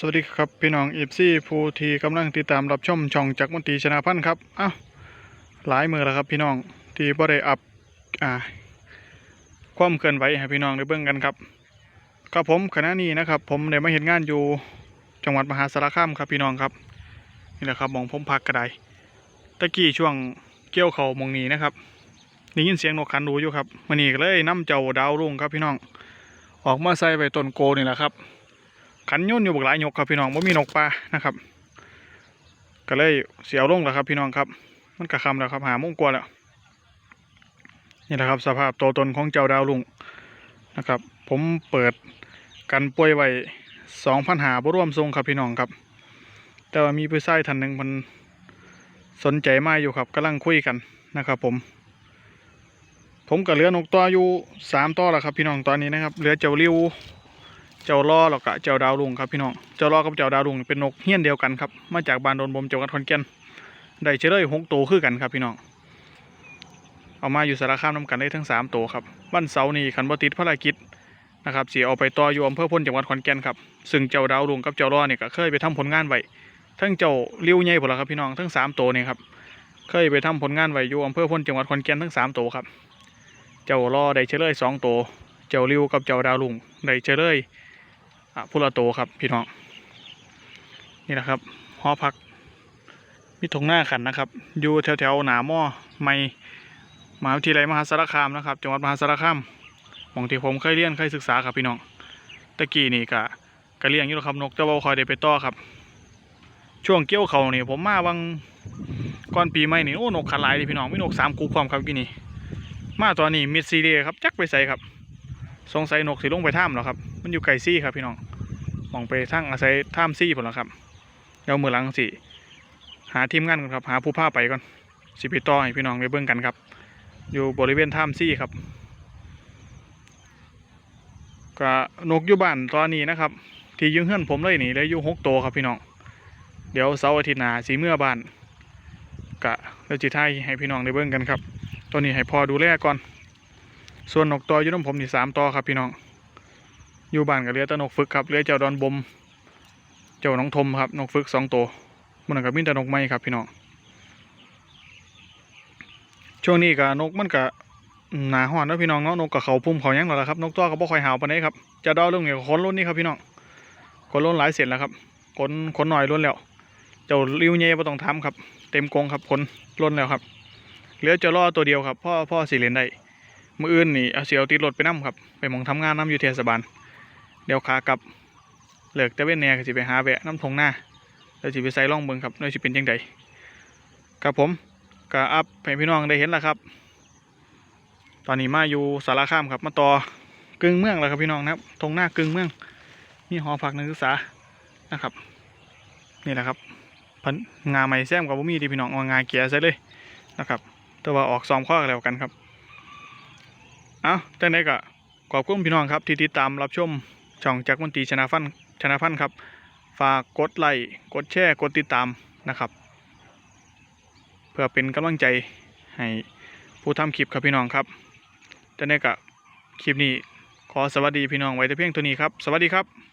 สวัสดีครับพี่น้องเอฟซีผู้ที่กำลังติดตามรับชมช่องจักมนตรีชนะพันธ์ครับอ้าวหลายมือแล้วครับพี่น้องที่บ่ได้อัพอ่าความเคลื่อนไหวให้พี่น้องได้เบิ่งกันครับครับผมขณะนี้นะครับ ผมได้มาเห็นงานอยู่จังหวัดมหาสารคามครับพี่น้องครับนี่แหละครับมองผมพักกระไดตะกี้ช่วงเกี่ยวเขามองนี้นะครับได้ยินเสียงนกขันดูอยู่ครับมันนี่ก็เลยนํเจ้าดาวรุ่งครับพี่น้อง ออกมาใส่ไว้ต้นโกนี่แหละครับ ขันโย่นอยู่บักหลายยกครับพี่น้องว่มีนกปลานะครับ ก็เลยเสียวลงแล้วครับ พี่น้องครับ มันกระคำแล้วครับหาโมงกว่าแล้วนี่แหละครับ สภาพตัวตนของเจ้าดาวลุงนะครับ ผมเปิดกันป่วยไว้สองพันหาบร่วมทรงครับพี่น้องครับ แต่ว่ามีผู้ชายท่านหนึ่งมันสนใจมาอยู่ครับกำลังคุยกันนะครับผม ผมกับเหลือนกตัวอยู่สามตัวแล้วครับ พี่น้องตอนนี้นะครับเหลือเจ้าริว เจ้าล่อแล้วก็เจ้าดาวลุงครับพี่น้อง เจ้าล่อกับเจ้าดาวลุงเป็นนกเฮี้ยนเดียวกันครับ มาจากบ้านโดนบมจังหวัดขอนแก่น ได้เฉลยหกตัวคือกันครับพี่น้อง เอามาอยู่สารคามน้ำกันได้ทั้งสามตัวครับ วันเสาร์นี้ขันบติดภารกิจนะครับสีเอาไปต่ออยู่อำเภอพลจังหวัดขอนแก่นครับ ซึ่งเจ้าดาวลุงกับเจ้าล่อเนี่ยก็เคยไปทำผลงานไว้ ทั้งเจ้าเลี้ยวใหญ่ผลละครับพี่น้องทั้งสามตัวเนี่ยครับ เคยไปทำผลงานไว้อยู่อำเภอพลจังหวัดขอนแก่นทั้งสามตัวครับ เจ้าล่อได้เฉลยสองตัว เจ้าริวกับเจ้าดาวลุงได้เฉลย อะพุละโตครับพี่น้อง นี่แหละครับหอพัก มีถงหน้าขันนะครับ อยู่แถวแถวหนาหม้อไม่มหาวิทยาลัยมหาสารคามนะครับ จังหวัดมหาสารคามมองที่ผมเคยเรียนเคยศึกษาครับพี่น้องตะกี้นี่กะกะเลี้ยงอยู่หรอกครับนกแต่ว่าบ่คอยได้ไปต่อครับ ช่วงเกี่ยวเขานี่ผมมาบางก่อนปีใหม่นี่โอ้นกขันหลายเลยพี่น้องมีนกสามกูความครับกี่นี่มาตอนนี้มิดซีเรียครับ จักไปใส่ครับ สงสัยนกสิลงไปถ้ำแล้วครับ มันอยู่ไกลซี่ครับพี่น้องมองไปทางอาศัยถ้ำซี่ผลแล้วครับเดี๋ยวมือหลังสิหาทีมงานก่อนครับ หาผู้พาไปก่อนสิไปต่อให้พี่น้องไปเบิ่งกันครับ อยู่บริเวณถ้ำซี่ครับก็นกอยู่บ้านตอนนี้นะครับ ที่ยึงเฮือนผมเลยนี่เลยอยู่หกตัวครับพี่น้องเดี๋ยวเสาร์อาทิตย์หน้าสีเมื่อบ้านกะแล้วจิไทยให้พี่น้องได้เบิ่งกันครับ ตัวนี้ให้พอดูแลก่อน ส่วนนกตัวอยู่น้ำผมนี่สามตัวครับพี่น้อง อยู่บ้านกับเรือตะนกฝึกครับเรือเจ้าดอนบม เจ้าน้องทมครับนกฝึกสองตัวมันกับมิแต่นกไม้ครับพี่น้องช่วงนี้กับนกมันกับหนาห้อนแล้วพี่น้องเนาะนกกับเขาพุ่มเขายังแล้วครับนกตัวกับบ่ค่อยหาวปานนี้ครับจะดาวเรื่องเนี้ขนล้นนี่ครับพี่น้องขนล้นหลายเศษแล้วครับขนขนหน่อยล้นแล้ว เจ้าริ้วเย่บ่ต้องทำครับ เต็มกรงครับขนล้นแล้วครับเหลือจะล่อตัวเดียวครับพ่อพ่อสี่เลนได้มืออื่นนี่เอาเสียวติดรถไปน้ำครับ ไปมองทำงานน้ำอยู่เทศบาล เดี๋ยวขากลับเลิกแต่เว้นแหน่ก็สิไปหาแวะน้ำทงหน้าแล้วสิไปใส่ร่องเบิงครับแล้วสิเป็นยังไงครับผมก็อัพให้พี่น้องได้เห็นแล้วครับ ตอนนี้มาอยู่สารคามครับ มาต่อกึ่งเมืองแล้วครับพี่น้องนะครับทงหน้ากึ่งเมือง มีหอพักนักศึกษานะครับ นี่แหละครับพันงาไม้แซมกับบ่มีดีพี่น้องเอางาเกียร์ใส่เลยนะครับ แต่ว่าออกซอมข้อกันแล้วกันครับ เอาจังไดก็ขอบคุณพี่น้องครับที่ติดตามรับชม ช่องจักรมนตรีชนะฟันชนะพันครับ ฝากกดไลค์กดแชร์กดติดตามนะครับ เพื่อเป็นกำลังใจให้ผู้ทำคลิปครับพี่น้องครับจังไดก็คลิปนี้ขอสวัสดีพี่น้องไว้แต่เพียงเท่านี้ครับ สวัสดีครับ